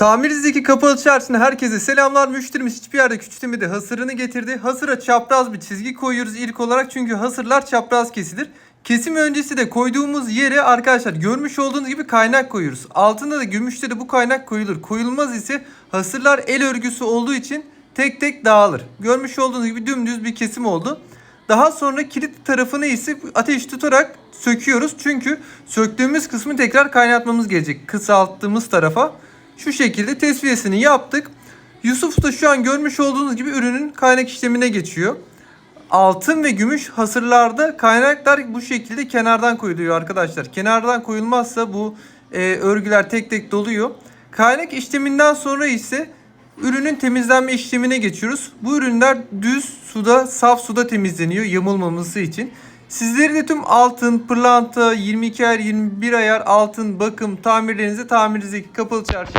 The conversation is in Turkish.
Tamirci'deki kapalı çarşına herkese selamlar. Müşterimiz hiçbir yerde küçültmedi. Hasırını getirdi. Hasıra çapraz bir çizgi koyuyoruz ilk olarak. Çünkü hasırlar çapraz kesilir. Kesim öncesi de koyduğumuz yere arkadaşlar görmüş olduğunuz gibi kaynak koyuyoruz. Altında da gümüşte de bu kaynak koyulur. Koyulmaz ise hasırlar el örgüsü olduğu için tek tek dağılır. Görmüş olduğunuz gibi dümdüz bir kesim oldu. Daha sonra kilit tarafını ise ateş tutarak söküyoruz. Çünkü söktüğümüz kısmı tekrar kaynatmamız gerekecek. Kısalttığımız tarafa. Şu şekilde tesviyesini yaptık. Yusuf da şu an görmüş olduğunuz gibi ürünün kaynak işlemine geçiyor. Altın ve gümüş hasırlarda kaynaklar bu şekilde kenardan koyuluyor arkadaşlar. Kenardan koyulmazsa bu e, örgüler tek tek doluyor. Kaynak işleminden sonra ise ürünün temizlenme işlemine geçiyoruz. Bu ürünler düz suda, saf suda temizleniyor yamulmaması için. Sizleri de tüm altın, pırlanta, 22 ayar, 21 ayar altın bakım tamirlerinizi tamirinizdeki kapalı çarşı